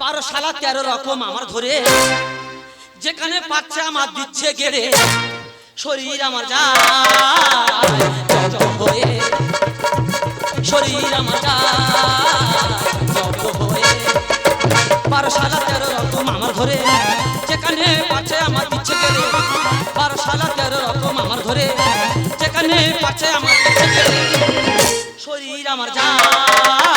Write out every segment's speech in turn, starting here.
বারো সালা তেরো রকম আমার ধরে। যেখানে পাচ্ছে আমার দিচ্ছে গেড়ে, শরীর আমার হয়ে শরীর আমার হয়ে বারো সালা তেরো রকম আমার ধরে। যেখানে পাচ্ছে আমার দিচ্ছে গেলে বারো সালা তেরো রকম আমার ধরে। যেখানে পাচ্ছে আমার শরীর আমার যায়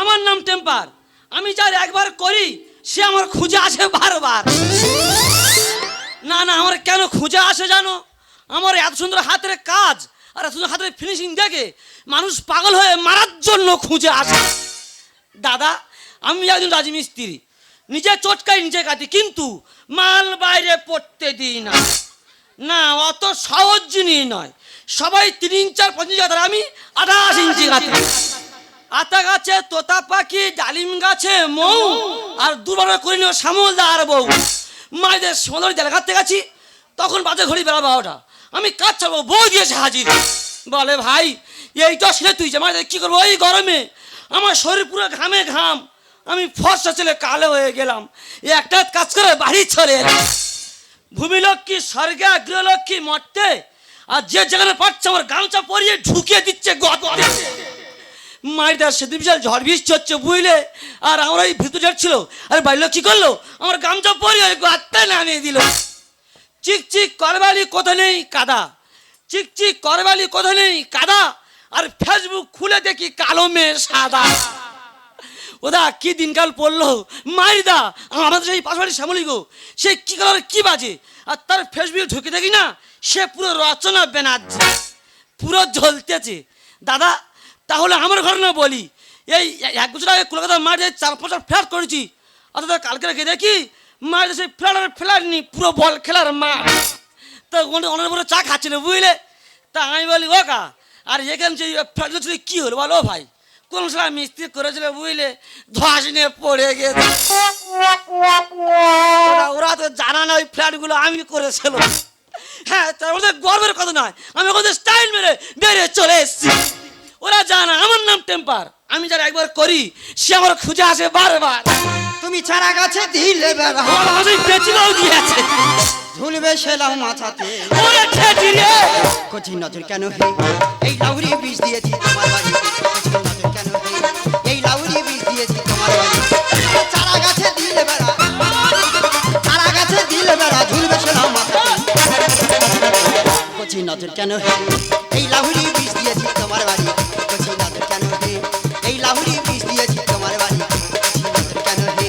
আমার নাম টেম্পার। আমি যার একবার করি, সে আমার খুঁজে আসে বারবার। না না, আমার কেন খুঁজে আসে জানো? আমার এত সুন্দর হাতের কাজ আর এত সুন্দর হাতের ফিনিশিং দেখে মানুষ পাগল হয়ে মারার জন্য খুঁজে আসে। দাদা, আমি একজন রাজমিস্ত্রি নিজে চটকাই, নিজে কাটি, কিন্তু মাল বাইরে পড়তে দিই না। না, অত সহজ জিনিস নয়। সবাই তিন ইঞ্চ চার পাঁচ ইঞ্চি গাছ, আমি আঠাশ ইঞ্চি গাছ আতা গাছে তোতা পাখি ডালিম গাছে মৌ আর দুর্বল করে নিও শ্যামলদা আর বউ। মায়েদের সমুদ্র জেলা ঘাটতে গেছি তখন বাজে ঘড়ি বেলা বারোটা। আমি কাজ চাবো বউ দিয়েছে হাজির। বলে ভাই এইটা ছেলে তুই যে মায়েদের কী করব? ওই গরমে আমার শরীর পুরো ঘামে ঘাম। আমি ফর্সা ছেলে কালো হয়ে গেলাম। এই একটা কাজ করে বাড়ি এলাম। ভূমিলক্ষ্মী স্বর্গে গৃহলক্ষ্মী মরতে আর যে যেখানে পাচ্ছে আমার গামছা পরিয়ে ঢুকিয়ে দিচ্ছে গর্তে। মায়ের সেদিন বিশাল ঝড় বৃষ্টি হচ্ছে বুঝলে? আর আমরা এই ভিতরে ছিল। আর বাড়ির কি করল? আমার গামছা পরিয়ে ওই গর্তে নামিয়ে দিল। চিক চিক করবালি কোথা নেই কাদা। চিক চিক করবালি কোথা নেই কাদা। আর ফেসবুক খুলে দেখি কালো মেয়ে সাদা। ওদা, কি দিনকাল পড়ল? মাইদা আমাদের সেই পাশাপাশি শ্যামলি গো, সে কি কালার, কি বাজে? আর তার ফেসবুক ঢুকে দেখি না? সে পুরো রচনা বেনাচ্ছে পুরো জ্বলতেছে। দাদা, তাহলে আমার ঘটনা বলি? এই এক বছর আগে কলকাতার মাঠে চার পাঁচটা ফ্ল্যাট করেছি। অর্থাৎ কালকে রেখে দেখি মাঠে সেই ফ্ল্যাট আর ফ্ল্যাট নি পুরো বল খেলার মাঠ। তো অনেক বড় চা খাচ্ছিল বুঝলে? তা আমি বলি, ও কা, আর এখানে যে ফ্ল্যাট কী হলো বলো ভাই? কোন সময় মিস্ত্রি করেছিল বুঝলে? ধস নিয়ে পড়ে গেছে। ওরা- ওরা তো জানা না ওই ফ্ল্যাটগুলো আমি করেছিল হ্যাঁ গর্বের কথা নয়। আমি ওদের স্টাইল মেরে বেরিয়ে চলে এসেছি। ওরা জানা আমার নাম টেম্পার। আমি যারা একবার করি সে আমার খুঁজে আসে বারবার। তুমি চারা গাছে দিলে বেড়া দিয়েছে। ঝুলবে সেলাম মাথাতে ওরে ঠেটি রে। নজর কেন হে? এই লাউরি বীজ দিয়েছি তোমার বাড়ি কচি নজর কেন হে? এই লাউরি বীজ দিয়েছি তোমার বাড়ি চারা গাছে দিলে বেড়া। নজর কেন হে? এই লাহুরি বীজ দিয়েছি তোমার বাড়ি। কচি নজর কেন হে? এই লাউরি বীজ দিয়েছি তোমার বাড়ি। কচি নজর কেন হে?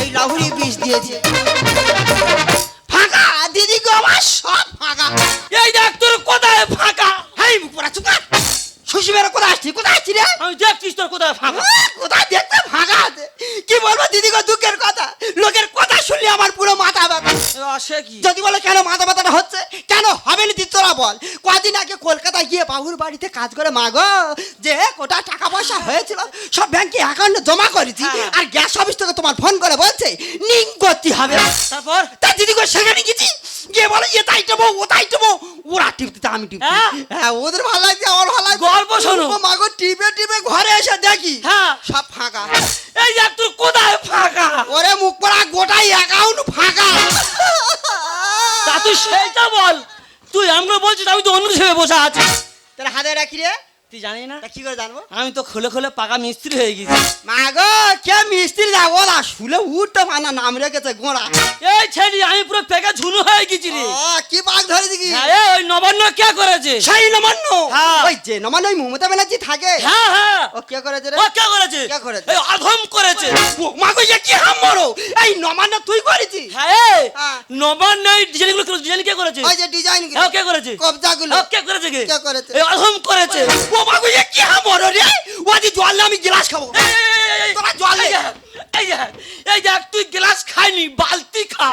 এই লাউরি বীজ দিয়েছি। ফাঁকা দিদি গো আমার সব ফাঁকা। এই দেখ তোর কোথায় ফাঁকা? হেই পুরা চুকা শ্বশুরের কোথায় আসছি কোথায় আসছি রে? আমি দেখছিস তোর কোথায় ফাঁকা আহ, কোথায় দেখতে ফাঁকা আছে কি বলব দিদি গো দুঃখের কথা লোকের কথা শুনলে আমার পুরো মাথা ব্যথা সে কি যদি বলে কেন মাথা ব্যথাটা হচ্ছে কেন হবে না দিদি তোরা বল কদিন আগে কলকাতায় গিয়ে বাবুর বাড়িতে কাজ করে মাগো যে কোটা টাকা পয়সা হয়েছিল সব ব্যাংকে অ্যাকাউন্টে জমা করেছি হ্যাঁ। আর গ্যাস অফিস থেকে তোমার ফোন করে বলছে নিং করতে হবে। তারপর? তা দিদি গো সেখানে গেছি গিয়ে বলে এ তাই টেবো ও তাই টেবো ওরা টিপতে আমি টিপি হ্যাঁ? হ্যাঁ ওদের ভালো লাগছে আমার ভালো লাগছে। গল্প শোনো। মাগো টিপে টিপে ঘরে এসে দেখি হ্যাঁ। সব ফাঁকা। এই দেখ তুই কোথায় ফাঁকা? ওরে মুখ পড়া গোটাই অ্যাকাউন্ট ফাঁকা। তা তুই সেইটা বল। তুই আমরা বলছিস আমি তো অন্য হিসেবে বসে আছি। তোর হাতে রাখি রে। তুই জানি না? কি করে জানব? আমি তো খুলে খুলে পাকা মিস্ত্রি হয়ে গেছি। মাগো কে মিস্ত্রি যা ওরা শুলে উঠতে মানা নাম রেখেছে গোড়া। এই ছেড়ি আমি পুরো পেকে ঝুনু হয়ে গেছি রে। কি বাঘ ধরে দিকি হ্যাঁ ওই নবান্ন কে করেছে? সেই নমান্য হ্যাঁ। ওই যে নমান্য ওই মমতা ব্যানার্জি থাকে? হ্যাঁ হ্যাঁ। ও কে করেছে রে? ও কে করেছে? কে করেছে? এই অধম করেছে। ও, মাগো এ কি হাম বড়? এই নমান্য তুই করেছিস? হ্যাঁ হ্যাঁ। নবান্ন এই ডিজাইনগুলো ডিজাইন কে করেছে? ওই যে ডিজাইন হ্যাঁ কে করেছে? কবজাগুলো। হ্যাঁ, কে করেছে কে করেছে? এই অধম করেছে। ও মাগো এ কি হাম বড় রে? ও জল আমি গ্লাস খাব। তোরা জল। এই যে, এই দেখ তুই গ্লাস খাইনি বালতি খা।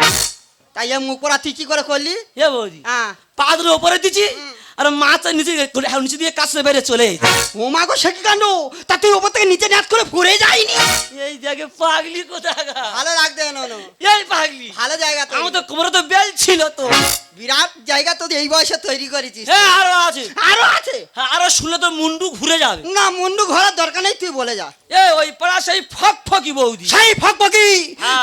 তাই মুখ পড়া তুই কি করে করলি? এ বৌদি হ্যাঁ। পাদরে উপরে দিছি আর মাছ নিচে নিচে দিয়ে কাছে বেড়ে চলে। ও মাগো সে কি কাণ্ড? তা তুই ওপর থেকে নিচে ন্যাচ করে পড়ে যায়নি এই দেখে পাগলি কোথায় ভালো লাগতে এই পাগলি। ভালো জায়গা তো আমার তো কোমরে তো বেল ছিল তো। বিরাট জায়গা তো এই বয়সে তৈরি করেছিস হ্যাঁ আরও আছে। আরও আছে? হ্যাঁ আরও শুনলে তো মুন্ডু ঘুরে যাবে। না মুন্ডু ঘোরার দরকার নেই তুই বলে যা। এ ওই পাড়া সেই ফক ফকি বৌদি। সেই ফক ফকি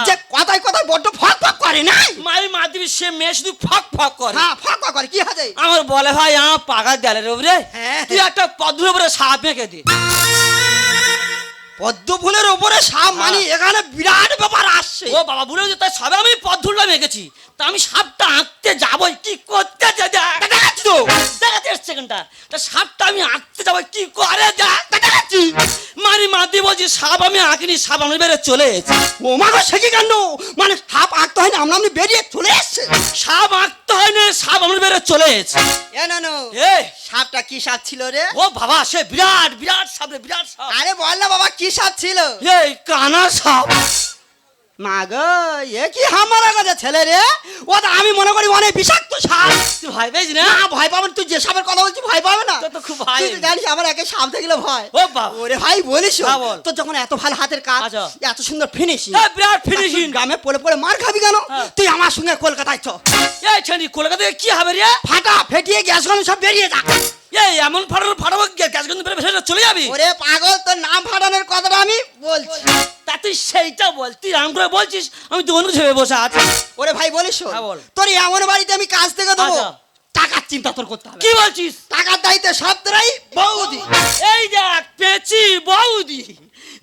যে কথায় কথায় বড্ড ফক ফক করে না মাই মাধ্যমিক সে মেয়ে শুধু ফক ফক করে। হ্যাঁ ফক ফক করে কি আছে আমার বলে ভাই আমার পাকা দেয়ালের উপরে হ্যাঁ। তুই একটা পদ্মের উপরে সাপ মেঁকে দে। পদ্ম ফুলের ওপরে সাপ মানে এখানে বিরাট ব্যাপার আসছে। ও বাবা বলে যে তাই সবে আমি পদ্মটা মেঁকেছি তা আমি সাপটা আঁকতে যাব কি করতে দেখাচ্ছি তা। সাপটা আমি আঁকতে যাব কি করে যা দেখাচ্ছি মারি বলছি সাপ আমি আঁকিনি সাপ আমি বেড়ে চলে এসেছি। ও সে কি মানে সাপ আঁকতে হয় না আমরা আপনি বেরিয়ে চলে এসছে। সাপ আঁকতে হয় না সাপ আমি বেড়ে চলে এসেছি। এ না এ। সাপটা কি সাপ ছিল রে? ও বাবা সে বিরাট বিরাট সাপ রে বিরাট সাপ। আরে বল না বাবা কি সাপ ছিল? এই কানা সাপ। মা গো এ কি হামারা ছেলে রে? ও তো আমি মনে করি অনেক বিষাক্ত সাপ। তুই ভাই পেয়েছি না? ভয় পাবেন তুই যে সাপের কথা বলছিস ভয় পাবে না। তো খুব ভয়। তুই জানিস আমার একে সাপ দেখলে ভয়। ও বাবা। ওরে ভাই বলিস হ্যাঁ। তোর যখন এত ভালো হাতের কাজ আচ্ছা। এত সুন্দর ফিনিশিং এ, বিরাট ফিনিশিং গ্রামে পড়ে পড়ে মার খাবি কেন? হ্যাঁ। তুই আমার সঙ্গে কলকাতায় চ। এই ছেনি কলকাতায় কি হবে রে? ফাটা ফেটিয়ে গ্যাসগুলো সব বেরিয়ে যা। এই এমন ফাটানো ফাটাবো গ্যাস কিন্তু ভেসে চলে যাবি? ওরে পাগল তোর নাম ফাটানোর কথাটা আমি বলছি। তা তুই সেইটা বল তুই রাম করে বলছিস আমি তো অন্য ছেড়ে বসে আছি। ওরে ভাই বলিস হ্যাঁ, বল। তোর এমন বাড়িতে আমি কাজ থেকে দেবো। আচ্ছা। টাকার চিন্তা তোর করতে হবে। কি বলছিস? টাকার দায়িত্বে সব তোরাই বৌদি। এই দেখ পেঁচি বৌদি।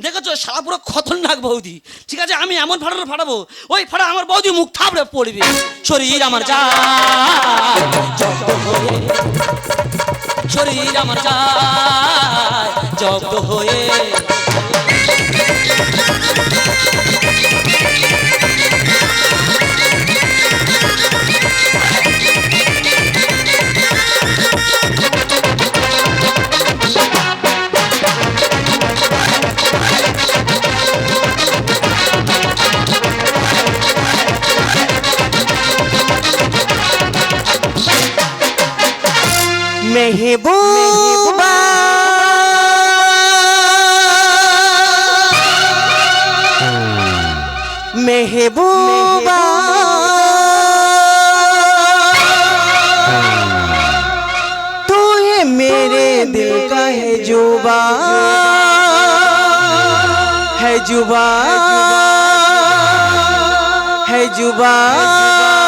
দেখেছ সারা পুরো খতরনাক বৌদি। ঠিক আছে আমি এমন ফাটানো ফাটাবো ওই ফাটা আমার বৌদি মুখ থাপড়ে পড়বে। শরীর আমার যা শরীর আমার চায় জব্দ হয়ে महबूबा। महबूबा। तू है मेरे दिल का है जुबा। है जुबा। है जुबा।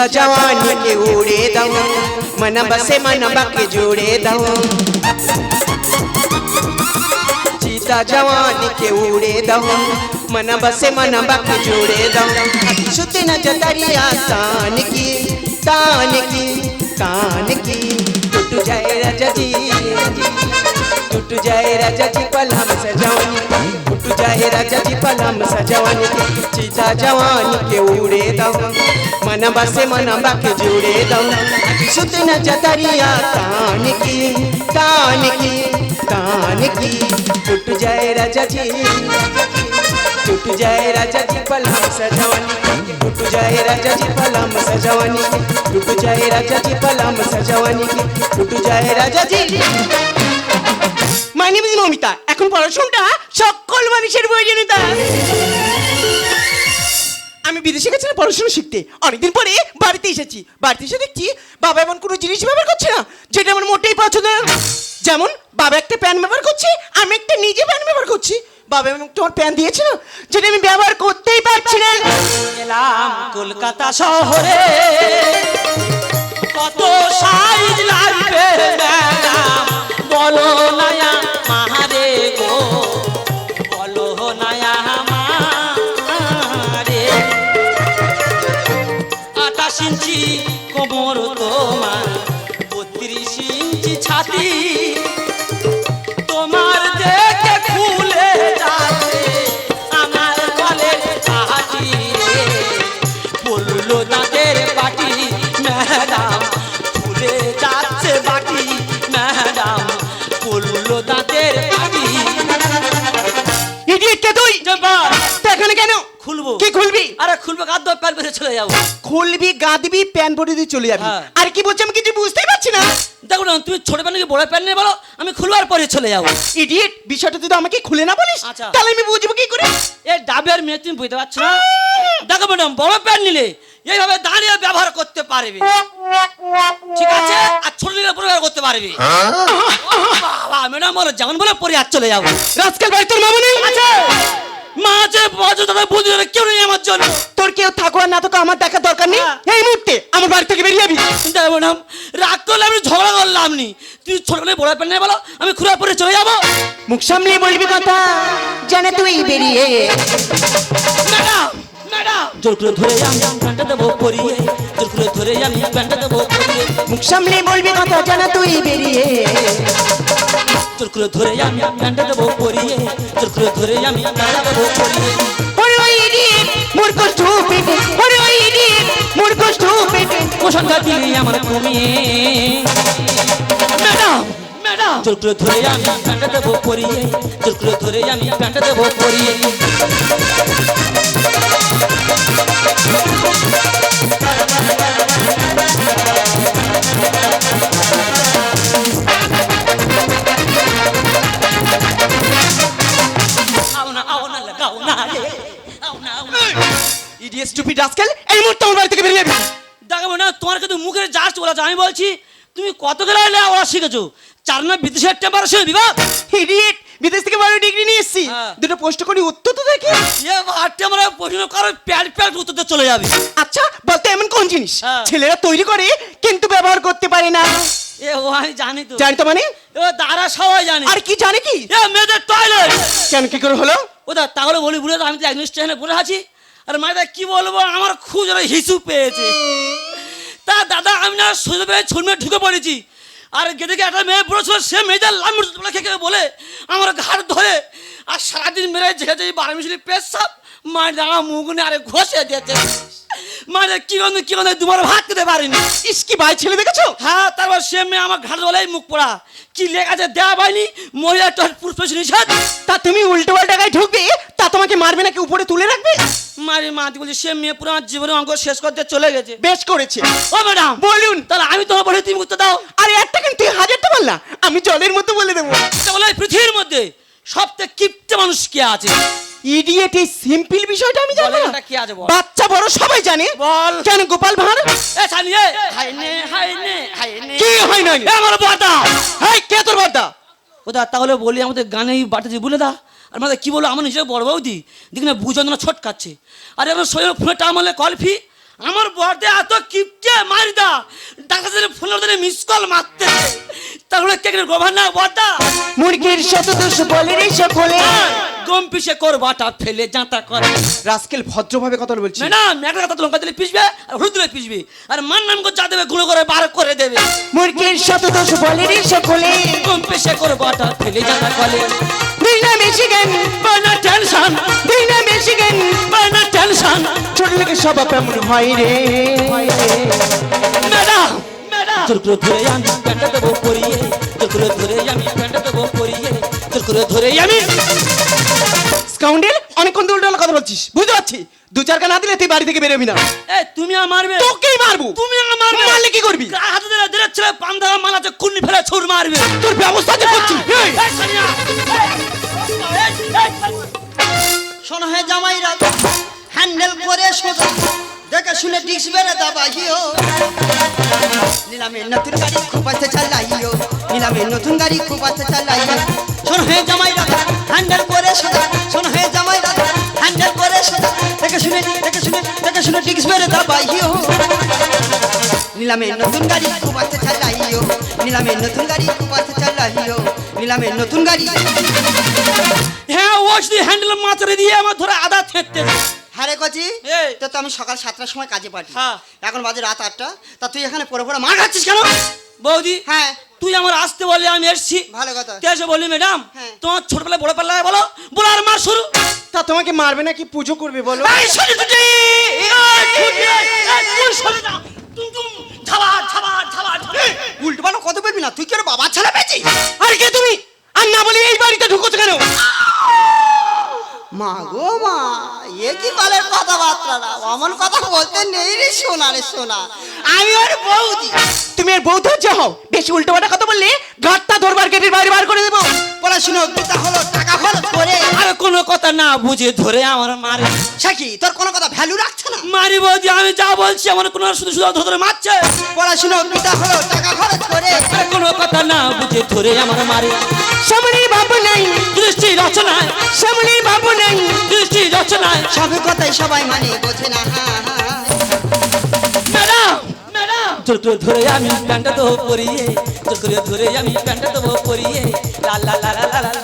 चीचा जवानी के उड़े दऊ मन बसे मन बके जोड़े दऊ चीता जवानी के उड़े दऊ मन बसे मन बके जोड़े दऊ सुत न जतरिया तान की तान की, कान की। टूट जाए रजजी टूट जाए राजा जी पलम सजवानी टूट जाए राजा जी पलम सजवानी के चीता जवानी के उड़े दऊ మన బస్సే మనం రాకి చూడేదాం సుతిన జతరియా తానికి తానికి తానికి చుట్టు జయ రజీ చుట్టు జయ రజీ పలం సజవని చుట్టు జయ రజీ పలం సజవని చుట్టు జయ రజీ పలం సజవని చుట్టు జయ రజీ মাই নেম নমিতা এখন পড়াশোনাটা সকল মানুষের প্রয়োজনীয়তা আমি বিদেশে গেছিলাম পড়াশোনা শিখতে। অনেকদিন পরে বাড়িতে এসেছি। বাড়িতে এসে দেখছি বাবা এমন কোনো জিনিস ব্যবহার করছে না, যেটা আমার মোটেই পছন্দ না। যেমন, বাবা একটা প্যান ব্যবহার করছে, আমি একটা নিজে প্যান ব্যবহার করছি। বাবা এমন তোমার প্যান দিয়েছে না যেটা আমি ব্যবহার করতেই পারছি না। কলকাতা শহরে। কত সাইজ লাগবে বলো নায়া ইঞ্চি কোমর তোমার। বত্রিশ ইঞ্চি ছাতি খুলবো? আরে খুলবো গাদ দেবো প্যান্ট পরে চলে যাব। খুলবি গাদবি প্যান পরে দিয়ে চলে যাবি। হ্যাঁ। আর কি বলছি আমি কিছু বুঝতেই পারছি না। দেখো না তুমি ছোট প্যান্ট নাকি বড় প্যান্ট নিয়ে বলো? আমি খুলবো আর পরে চলে যাব। ইডিয়েট বিষয়টা তুই তো আমাকে খুলে না বলিস? আচ্ছা। তাহলে আমি বুঝব কি করে? এই ডাবে আর মেয়ে তুমি বুঝতে পারছ না? দেখো ম্যাডাম বড় প্যান্ট নিলে এইভাবে দাঁড়িয়ে ব্যবহার করতে পারবে। ঠিক আছে? আর ছোট নিলে ব্যবহার করতে পারবে। বাবা ম্যাডাম বলো যেমন বলে পরে আর চলে যাব। রাজকাল ভাই তোর মামা নেই? আছে মা আছে বাজু বুঝি না কেউ নেই আমার জন্য। তোর কেউ থাকো আর না থাকো আমার দেখার দরকার নেই। হ্যাঁ। এই মুহূর্তে আমার বাড়ি থেকে বেরিয়ে যাবি। দেখো ম্যাডাম রাগ করলে আমি ঝগড়া করলাম নি। তুই ছোট করে বড় প্যান্ট নিয়ে বলো আমি খুলে পরে চলে যাব। মুখ সামলে বলবি কথা জানে তুই বেরিয়ে। Madam madam. জোর করে ধরে আমি প্যান্টটা দেবো পরিয়ে। জোর করে ধরে আমি প্যান্টটা দেবো পরিয়ে। মুখ সামলে বলবি কথা জানা তুই বেরিয়ে। করে ধরে আমি প্যান্টটা দেবো পরিয়ে করে ধরে আমি প্যান্টটা দেবো পরিয়ে। স্টুপিড। ওরে ওই ইডিয়েট মূর্খ স্টুপিড। পোশাকটা দিলি আমার কমিয়ে ম্যাডাম ম্যাডাম। করে ধরে আমি প্যান্টটা দেবো পরিয়ে করে ধরে আমি প্যান্টটা দেবো পরিয়ে। আমার বাড়ি থেকে বেরিয়ে যাবি। দেখো না তোমার কিন্তু মুখের জাস্ট বলেছ আমি বলছি তুমি কত গেলে এলে ওরা শিখেছো? চার না বিদেশের টেম্পারেচার বিভাগ ইডিয়েট বিদেশ থেকে বারো ডিগ্রি নিয়ে এসেছি। হ্যাঁ। দুটো পোস্ট করি উত্তর তো দেখি। এ আটটা আমরা প্রশ্ন করো প্যাট প্যাট উত্তরতে চলে যাবে। আচ্ছা বলতে এমন কোন জিনিস? হ্যাঁ। ছেলেরা তৈরি করে কিন্তু ব্যবহার করতে পারে না। এ ও আমি জানি তো। জানি তো মানে? ও তারা সবাই জানে। আর কি জানে কি? এ মেয়েদের টয়লেট কেন কি করে হলো? ও দা তাহলে বলি বলে আমি তো একজন স্টেশনে বলে আছি। আর মায়েরা কি বলব? আমার খুব যেন হিসু পেয়েছে। তা দাদা আমি না সোজা পেয়ে ছুলমে ঢুকে পড়েছি। আর গেদিকে একটা মেয়ে পড়েছিল সে মেয়েদের লাভ বলে খেয়ে বলে আমার ঘাট ধরে। আর সারাদিন মেরে যেতে বারো মিশলি পেশাব মায়ের দাঁড়া মুখ নিয়ে আরে ঘষে দিয়েছে। মায়ের কি গন্ধ কি গন্ধ দুবার ভাত খেতে পারিনি। ইস কি ভাই ছেলে দেখেছ? হ্যাঁ তারপর সে মেয়ে আমার ঘাট ধরে মুখ পড়া। কি লেখা আছে দেওয়া পাইনি মহিলা তোর পুরুষ জিনিস নিষেধ তা তুমি উল্টো পাল্টা গায়ে ঢুকবে? তা তোমাকে মারবে নাকি? উপরে তুলে রাখবে? মারে মা বলছে সে মেয়ে পুরো আমার জীবনে অঙ্ক শেষ করতে চলে গেছে। বেশ করেছে। ও ম্যাডাম বলুন। তাহলে আমি তোমার বলে তুমি উত্তর দাও। আরে একটা কিন্তু তুই হাজারটা বললা আমি জলের মধ্যে বলে দেবো। বলে পৃথিবীর মধ্যে সবথেকে কিপ্টে মানুষ কে আছে? ইডিয়েট এই সিম্পল বিষয়টা আমি জানি না? কি বল। বাচ্চা বড় সবাই জানে। বল। কেন গোপাল ভাঁড়? এ সানি এ। হাই নে হাই নে হাই নে। কি হয় না এ আমার বাতা হাই কে তোর বার্তা ওদা তাহলে বলি আমাদের গানে এই বাটা দিয়ে বলে দা। আর মানে কি বলো আমার নিজের বড় বৌদি দেখি না বুঝন্দনা ছটকাচ্ছে। আর এখন শরীর ফুলে টামালে কলফি আমার বড়তে এত কিপটে মারি দা ডাক্তার ফোনের ধরে মিস কল মারতে। তাহলে কে গভর্নর বড়দা মুরগির শত দোষ বলে রে সকলে। গম পিসে কর বাটা ফেলে জাঁতা করে। রাস্কেল ভদ্রভাবে কথা বলছি। না একটা কথা লঙ্কা দিলে পিসবে আর হলুদ দিলে পিসবে আর মান নাম করে যা দেবে গুঁড়ো করে বার করে দেবে। মুরগির শত দোষ বলে রে সকলে। গম পিসে কর বাটা ফেলে জাঁতা করে। দুই না বেশি টেনশন দুই না বেশি জ্ঞান বানা টেনশন ছোট লোকের স্বভাব এমন হয় রে। ম্যাডাম তোর করে ধরে আমি প্যান্টটা দেবো পরিয়ে। তোর করে ধরে আমি প্যান্টটা দেবো পরিয়ে। তোর করে ধরে আমি স্কাউন্ডেল অনেকক্ষণ দূর কথা বলছিস। বুঝতে পারছি? দু চারকা না দিলে তুই বাড়ি থেকে বেরোবি না। এ তুমি মারবে তোকেই মারবো। তুমি মারবে মারলে কি করবি? হাতে দিলে দিলে ছেলে পান ধরা মালাতে কুন্নি ফেলে ছুর মারবে। তোর ব্যবস্থা যে করছি। শোনো হে জামাইরা, হ্যান্ডেল করে সোজা, দেখে শুনে ডিক্স বেড়ে দাবাইও নিলামের নতুন গাড়ি খুব আছে চালাইও নিলামের নতুন গাড়ি খুব আছে চালাইও। শোনো হে জামাইরা, হ্যান্ডেল করে সোজা, শোনো হে জামাইরা, হ্যান্ডেল করে সোজা, দেখে শুনে দেখে শুনে দেখে শুনে ডিক্স বেড়ে দাবাইও নিলামের নতুন গাড়ি খুব আছে চালাইও নিলামের নতুন গাড়ি খুব আছে চালাইও। নিলামের নতুন গাড়ি। হ্যাঁ ওয়াশ দি হ্যান্ডেল মাথারে দিয়ে আমার ধরে আদা থেঁকতে হ্যাঁ রে কচি তো তো আমি সকাল সাতটার সময় কাজে পাঠি। হ্যাঁ। এখন বাজে রাত আটটা তা তুই এখানে পড়ে পড়ে মার খাচ্ছিস কেন? বৌদি হ্যাঁ। তুই আমার আসতে বললে আমি এসছি। ভালো কথা। তুই এসে বললি ম্যাডাম? হ্যাঁ। তোমার ছোটবেলায় বড় পাল্লায় বলো বলো আর মার শুরু। তা তোমাকে মারবে নাকি পুজো করবে বলো? এই শুনি তুই উল্টো পাল্টা কত পেবি না তুই কি ওর বাবার ছেলে পেয়েছিস? আর কে তুমি? আর না বলে এই বাড়িতে ঢুকোছো কেন? মা গো মা এ কি কথাবার্তা? অমন কথা বলতে নেই রে সোনা রে সোনা। আমি ওর বৌদি। তুমি এর বৌদ্ধ হচ্ছে হও। বেশি উল্টো পাল্টা কথা বললে গাঁটটা ধরবার গেটের বাইরে বার করে দেবো। পড়াশুনো বিদ্যা হলো টাকা খরচ করে। আর কোনো কথা না বুঝে ধরে আমার মারে। সে কি? তোর কোনো কথা ভ্যালু রাখছে না? মারি বৌদি আমি যা বলছি আমার কোনো শুধু শুধু ধরে মারছে। পড়াশুনো বিদ্যা হলো টাকা খরচ করে। আর কোনো কথা না বুঝে ধরে আমার মারে। সামনে বাবু নাই। দৃষ্টি রচনায়। সামনে বাবু নাই দৃষ্টি রচনায়। সব কথাই সবাই মানে বোঝে না। ম্যাডাম ধরে আমি দেবো পরিয়ে ধরে আমি দেবো পরিয়ে। লা লা লা লা লা লা।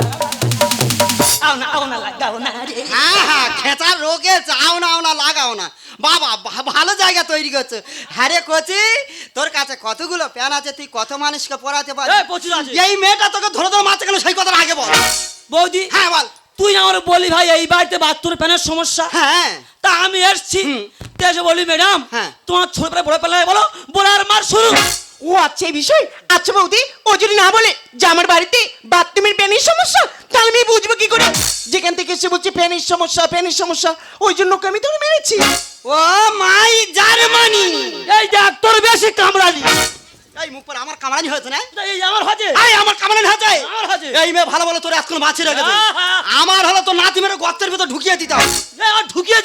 আও না আও না লাগাও না রে। খেঁচার রোগে যাও না না লাগাও না। বাবা ভালো জায়গা তৈরি করছ। কচি তোর কাছে কতগুলো প্যান আছে তুই কত মানুষকে পড়াতে এই, পারবি এই মেয়েটা তোকে ধরে ধরে মারছে কেন? সেই কথাটা আগে বল। বৌদি। হ্যাঁ বল। তুই আমার বলি ভাই এই বাড়িতে বাথরুম প্যানের সমস্যা? হ্যাঁ। তা আমি এসছি। এসে বলি ম্যাডাম হ্যাঁ। তোমার ছোট পেলে বড় পেলে বলো বলার মার শুরু। ও আচ্ছা এই বিষয়? আচ্ছা বৌদি ও যদি না বলে যে আমার বাড়িতে বাথরুমের প্যানের সমস্যা তাহলে আমি বুঝব কি করে? যেখান থেকে এসে বলছে প্যানের সমস্যা প্যানের সমস্যা ওই জন্য আমি তোকে মেরেছি। Oh my Germany. এই দেখ তোর বেশি কামড়ালি। এই মুখ পর আমার কামড়ানি হয়েছে না? এই আমার হাতে এই আমার কামড়ানি হয়েছে। আমার হাতে এই মেয়ে ভালো বলে তোর এখন বাঁচিয়ে রেখেছে। আমার হলো তো নাতি মেরে গর্তের ভিতর ঢুকিয়ে দিতাম। ঢুকিয়ে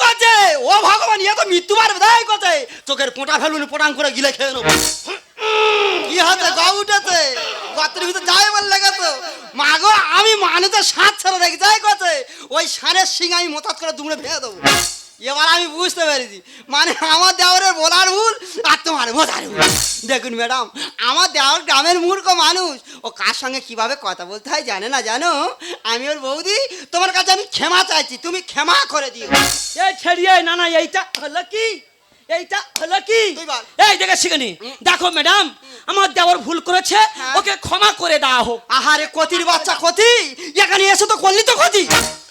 কচে ও ভগবান ইয়ে তো মৃত্যু মারবে তাই কচে চোখের পোটা ফেলুনি পোটাং করে গিলে খেয়ে নেব। কি হচ্ছে গা উঠেছে। গর্তের ভিতর যাই বল লেগেছে। মাগো আমি মানে তো সাত ছেড়ে রেখে যাই কচে ওই সারের সিং আমি মোতাত করে দুমড়ে ভেঙে দেবো। এবার আমি বুঝতে পেরেছি। মানে আমার দেওয়ারের বলার ভুল আর তোমার বোঝার ভুল। দেখুন ম্যাডাম আমার দেওয়ার গ্রামের মূর্খ মানুষ। ও কার সঙ্গে কীভাবে কথা বলতে হয় জানে না জানো? আমি ওর বৌদি তোমার কাছে আমি ক্ষমা চাইছি তুমি ক্ষমা করে দিও। এই ছেড়িয়ে না না এইটা হলো কি? এইটা হলো কি। এই দেখে শিখেনি দেখো ম্যাডাম আমার দেওয়ার ভুল করেছে হ্যাঁ। ওকে ক্ষমা করে দেওয়া হোক। আহারে কতির বাচ্চা কতি এখানে এসে তো করলি তো কতি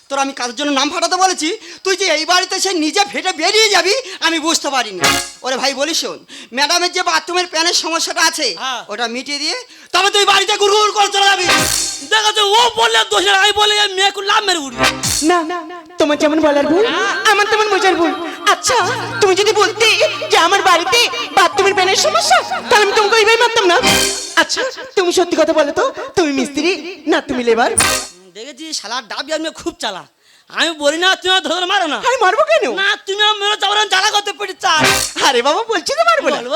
তোর আমি কাজের জন্য নাম ফাটাতে বলেছি? তুই যে এই বাড়িতে সে নিজে ফেটে বেরিয়ে যাবি আমি বুঝতে পারিনি ওরে ভাই বলিস শোন ম্যাডামের যে বাথরুমের প্যানের সমস্যাটা আছে হ্যাঁ। ওটা মিটিয়ে দিয়ে তবে তুই বাড়িতে গুড় করে চলে যাবি। দেখো ও বললে দোষ আমি বলে এই মেয়েকে লাভ মেরে উঠবি না তোমার যেমন বলার ভুল আমার তেমন বোঝার ভুল। আচ্ছা তুমি যদি বলতে যে আমার বাড়িতে বাথরুমের প্যানের সমস্যা তাহলে আমি তোমাকে ওইভাবে মারতাম না। আচ্ছা তুমি সত্যি কথা বলো তো তুমি মিস্ত্রি না তুমি লেবার? দেখেছি শালার ডাবি আমি খুব চালা আমি বলি না তুমি ধরে মারো না। আমি মারবো কেন? না তুমি আমার মেরে যাব জ্বালা করতে পেরে চাল আরে বাবা বলছি তো মারবো বলব?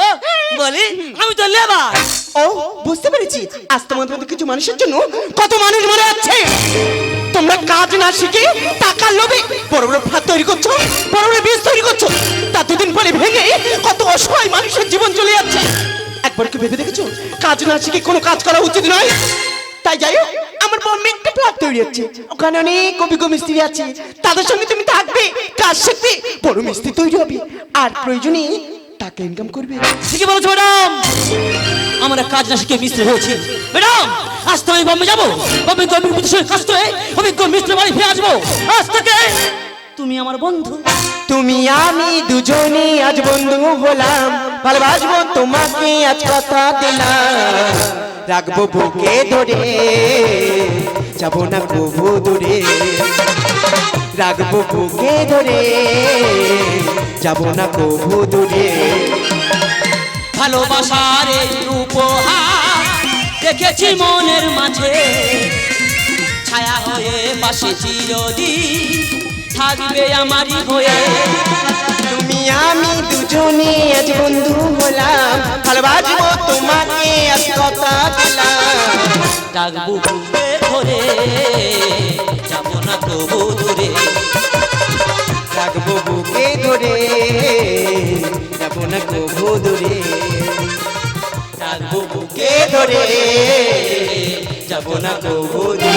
বলি আমি তো লেবার। ও বুঝতে পেরেছি। আজ তোমাদের মতো কিছু মানুষের জন্য কত মানুষ মরে যাচ্ছে। তোমরা কাজ না শিখে টাকা লোভে বড় বড় ভাত তৈরি করছ বড় বড় বীজ তৈরি করছ। তা দুদিন পরে ভেঙে কত অসহায় মানুষের জীবন চলে যাচ্ছে। একবার কি ভেবে দেখেছ? কাজ না শিখে কোনো কাজ করা উচিত নয়। তাই যাই হোক আমার বোম্বে একটা ফ্ল্যাট তৈরি হচ্ছে। ওখানে অনেক অভিজ্ঞ মিস্ত্রি আছে। তাদের সঙ্গে তুমি থাকবে কাজ শিখবে বড় মিস্ত্রি তৈরি হবে। আর প্রয়োজনে টাকা ইনকাম করবে। ঠিকই বলেছ ম্যাডাম। আমরা কাজ না শিখে মিস্ত্রি হয়েছি। ম্যাডাম আজ তো আমি বম্বে যাব। গভর্নমেন্ট প্রতিষ্ঠানে কাজ করে অভিজ্ঞ মিস্ত্রি বাড়ি ফিরে আসব। আজ থেকে তুমি আমার বন্ধু। তুমি আমি দুজনে আজ বন্ধু হলাম। ভালোবাসবো তোমাকে আজ কথা দিলাম। রাখব বুকে ধরে, যাব না কবু দূরে। রাখব বুকে ধরে, যাব না কবু দূরে। ভালোবাসার উপহার দেখেছি মনের মাঝে। ছায়া হয়ে পাশে চিরদিন থাকবে আমারই হয়ে। আমি দুজনে আজ বন্ধু হলাম। ভালোবাসবো তোমাকে আজ কথা দিলাম। ডাকবো বুকে ধরে যাব না তবু দূরে। রাখব বুকে ধরে যাব না কবু দূরে। ডাকবো বুকে ধরে? যাব না কবু দূরে।